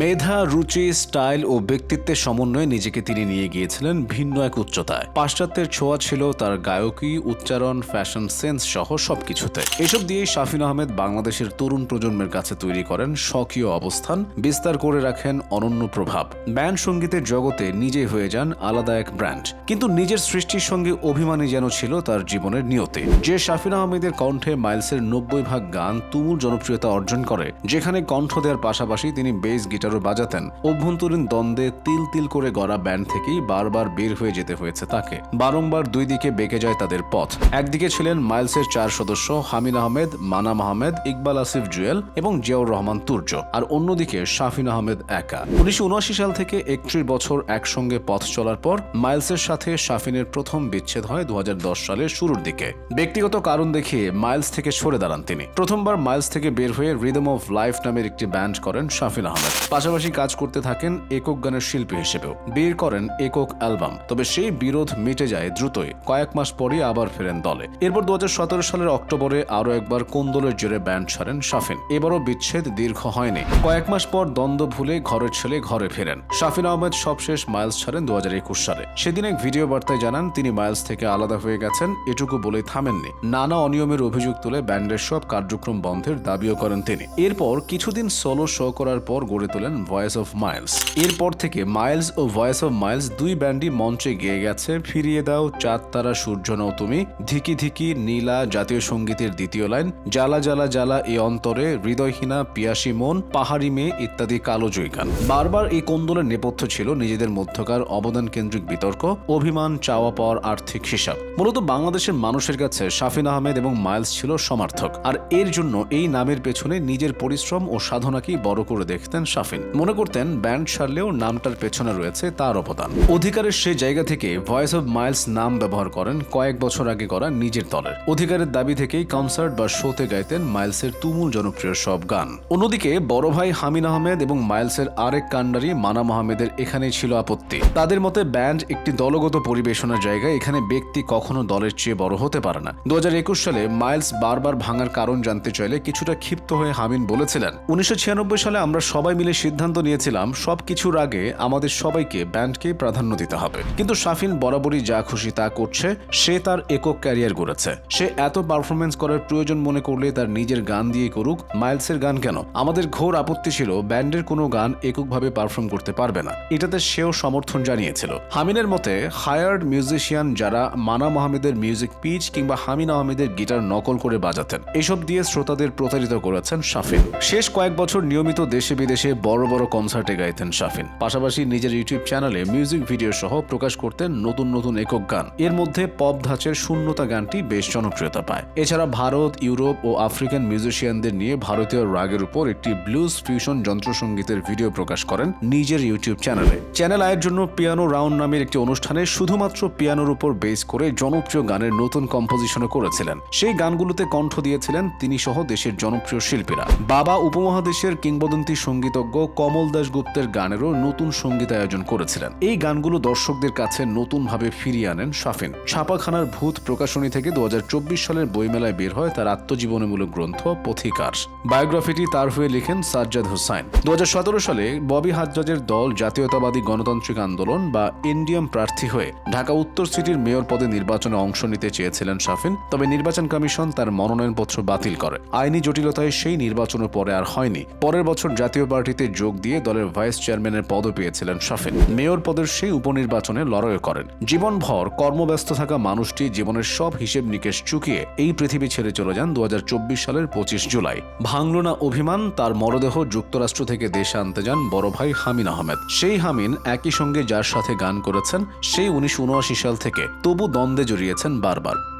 মেধা, রুচি, স্টাইল ও ব্যক্তিত্বের সমন্বয়ে নিজেকে তিনি নিয়ে গিয়েছিলেন ভিন্ন এক উচ্চতায়। পাশ্চাত্যের ছোঁয়া ছিল তার গায়কী, উচ্চারণ ফ্যাশন সেন্স সহ সবকিছুতে। এসব দিয়েই শাফিন আহমেদ বাংলাদেশের তরুণ প্রজন্মের কাছে তৈরি করেন স্বকীয় অবস্থান, বিস্তার করে রাখেন অনন্য প্রভাব। ব্যান্ড সঙ্গীতের জগতে নিজেই হয়ে যান আলাদা এক ব্র্যান্ড। কিন্তু নিজের সৃষ্টির সঙ্গে অভিমানী যেন ছিল তার জীবনের নিয়তে। যে শাফিন আহমেদের কণ্ঠে মাইলসের নব্বই ভাগ গান তুমুল জনপ্রিয়তা অর্জন করে, যেখানে কণ্ঠ দেওয়ার পাশাপাশি তিনি বেস গিটারও বাজাতেন। অভ্যন্তরীণ দ্বন্দ্বে তিল তিল করে গড়া ব্যান্ড থেকেই বারবার বের হয়ে যেতে হয়েছে তাকে। বারংবার দুই দিকে বেঁকে যায় তাদের পথ। একদিকে ছিলেন মাইলসের চার সদস্য হামিন আহমেদ, মানাম আহমেদ, ইকবাল আসিফ জুয়েল এবং জিয়াউর রহমান তুর্য। আর অন্যদিকে শাফিন আহমেদ একা। উনিশশো সাল থেকে একত্রিশ বছর একসঙ্গে পথ চলার পর মাইলসের সাথে শাফিনের প্রথম বিচ্ছেদ হয় দু হাজার দশ সালের শুরুর দিকে। ব্যক্তিগত কারণ দেখিয়ে মাইলস থেকে সরে দাঁড়ান তিনি। প্রথমবার মাইলস থেকে বের হয়ে রিদম অফ লাইফ নামের একটি ব্যান্ড করেন শাফিন আহমেদ। পাশাপাশি কাজ করতে থাকেন একক গানের শিল্পী হিসেবেও। বের করেন একক অ্যালবাম, তবে সেই বিরোধ মিটে যায় দ্রুতই। কয়েক মাস পরই আবার ফেরেন দলে। এরপর দুহাজার সতেরো সালের অক্টোবরে আরও একবার কোন্দলের জোরে ব্যান্ড ছাড়েন শাফিন। এবারও বিচ্ছেদ দীর্ঘ হয়নি। কয়েক মাস পর দ্বন্দ্ব ভুলে ঘরের ছেলে ঘরে ফেরেন। শাফিন আহমেদ সবশেষ মাইলস ছাড়েন দু হাজার একুশ সালে। সেদিন এক ভিডিও বার্তায় জানান, তিনি মাইলস থেকে আলাদা হয়ে গেছেন, এটুকু বলে থামেননি। নানা অনিয়মের অভিযোগ তুলে ব্যান্ডের সব কার্যক্রম বন্ধের দাবিও করেন তিনি। এরপর কিছুদিন সোলো শো করার পর গড়ে তোলেন ভয়েস অফ মাইলস এরপর থেকে মাইলস ও ভয়েস অফ মাইলস দুই ব্যান্ডই মঞ্চে গেয়ে গেছে। ফিরিয়ে দাও চাঁদ, তারা, সূর্য, নও তুমি। ধিকি ধিকি, নীলা, জাতীয় সঙ্গীতের দ্বিতীয় লাইন। জ্বালা জ্বালা জ্বালা এই অন্তরে হৃদয়হীনা, পিয়াসী মন, পাহাড়ি মেয়ে ইত্যাদি কালো জয়গান। বারবার এই কোন্দলের নেপথ্য ছিল নিজেদের মধ্যকার অবদান কেন্দ্রিক বিতর্ক, অভিমান, চাওয়া পাওয়ার আর্থিক হিসাব। মূলত বাংলাদেশের মানুষের কাছে শাফিন আহমেদ এবং মাইলস ছিল সমার্থক। আর এর জন্য এই নামের পেছনে নিজের পরিশ্রম ও সাধনাকেই বড় করে দেখতেন শাফিন। মনে করতেন ব্যান্ড ছাড়লেও নামটার পেছনে রয়েছে তার অবদান। অধিকারের সে জায়গা থেকে ভয়েস অব মাইলস নাম ব্যবহার করেন কয়েক বছর আগে করা নিজের দলের। অধিকারের দাবি থেকেই কনসার্ট বা শোতে গাইতেন মাইলসের তুমুল জনপ্রিয় সব গান। অন্যদিকে বড় ভাই হামিন আহমেদ এবং মাইলসের আরেক কান্ডারি মানাম আহমেদের এখানেই ছিল আপত্তি। তাদের মতে ব্যান্ড একটি দলগত পরিবেশনার জায়গায় এখানে ব্যক্তি কখনো দলের চেয়ে বড় হতে পারে না। দু হাজার একুশ সালে মাইলস বারবার ভাঙার কারণ জানতে চাইলে কিছুটা ক্ষিপ্ত হয়ে হামিন বলেছিলেন, উনিশশো ছিয়ানব্বই সালে আমরা সবাই মিলে সিদ্ধান্ত নিয়েছিলাম, সব কিছুর আগে আমাদের সবাইকে ব্যান্ডকে প্রাধান্য দিতে হবে। কিন্তু শাফিন বরাবরই যা খুশি তা করছে, সে তার একক ক্যারিয়ার গড়েছে। সে এত পারফরমেন্স করার প্রয়োজন মনে করলে তার নিজের গান দিয়ে করুক, মাইলসের গান কেন? আমাদের ঘোর আপত্তি ছিল, ব্যান্ডের কোনো গান এককভাবে পারফর্ম করতে পারবে না। এটাতে সেও সমর্থন জানিয়েছিল। হামিনের মতে হায়ার্ড মিউজিশিয়ান যারা মানা আহমেদের মিউজিক পিচ কিংবা হামিন আহমেদের গিটার নকল করে বাজাতেন, এসব দিয়ে শ্রোতাদের প্রতারিত করেছেন শাফিন। শেষ কয়েক বছর নিয়মিত দেশে বিদেশে বড় বড় বড় কনসার্টে গাইতেন শাফিন। পাশাপাশি নিজের ইউটিউব চ্যানেলে মিউজিক ভিডিও সহ প্রকাশ করতেন নতুন নতুন একক গান। এর মধ্যে পপ ধাঁচের শূন্যতা গানটি বেশ জনপ্রিয়তা পায়। এছাড়া ভারত, ইউরোপ ও আফ্রিকান মিউজিশিয়ানদের নিয়ে ভারতীয় রাগের উপর একটি ব্লুজ ফিউশন যন্ত্রসঙ্গীতের ভিডিও প্রকাশ করেন নিজের ইউটিউব চ্যানেলে চ্যানেল আয়ের জন্য পিয়ানো রাউন্ড নামের একটি অনুষ্ঠানে শুধুমাত্র পিয়ানোর উপর বেস করে জনপ্রিয় গানের নতুন কম্পোজিশনও করেছিলেন। সেই গানগুলোতে কণ্ঠ দিয়েছিলেন তিনি সহ দেশের জনপ্রিয় শিল্পীরা। বাবা উপমহাদেশের কিংবদন্তি সঙ্গীতজ্ঞ কমল দাস গুপ্তের গানেরও নতুন সংগীত আয়োজন করেছিলেন। এই গানগুলো দর্শকদের কাছে নতুনভাবে ফিরিয়ে আনেন শাফিন। ছাপাখানার ভূত প্রকাশনী থেকে দু সালের বইমেলায় বের হয় তার আত্মজীবনীমূলক গ্রন্থ পথিকার। বায়োগ্রাফিটি তার হয়ে লিখেন সাজ্জাদ হোসাইন। দু সালে ববি হাজ্জাজের দল জাতীয়তাবাদী গণতান্ত্রিক আন্দোলন বা ইন্ডিয়াম প্রার্থী হয়ে ঢাকা উত্তর সিটির মেয়র পদে নির্বাচনে অংশ নিতে চেয়েছিলেন শাফিন, তবে নির্বাচন কমিশন তার মনোনয়নপত্র বাতিল করে। আইনি জটিলতায় সেই নির্বাচনের পরে আর হয়নি। পরের বছর জাতীয় পার্টিতে যোগ দিয়ে দলের ভাইস চেয়ারম্যানের পদও পেয়েছিলেন শাফিন। মেয়র পদের সেই উপনির্বাচনে লড়াইও করেন। জীবনভর কর্মব্যস্ত থাকা মানুষটি জীবনের সব হিসেব নিকেশ চুকিয়ে এই পৃথিবী ছেড়ে চলে যান দু হাজার চব্বিশ সালের পঁচিশ জুলাই। ভাঙল না অভিমান, তার মরদেহ যুক্তরাষ্ট্র থেকে দেশে আনতে যান বড় ভাই হামিন আহমেদ। সেই হামিন একই সঙ্গে যার সাথে গান করেছেন, সেই উনিশশো উনআশি সাল থেকে তবু দ্বন্দ্বে জড়িয়েছেন বারবার।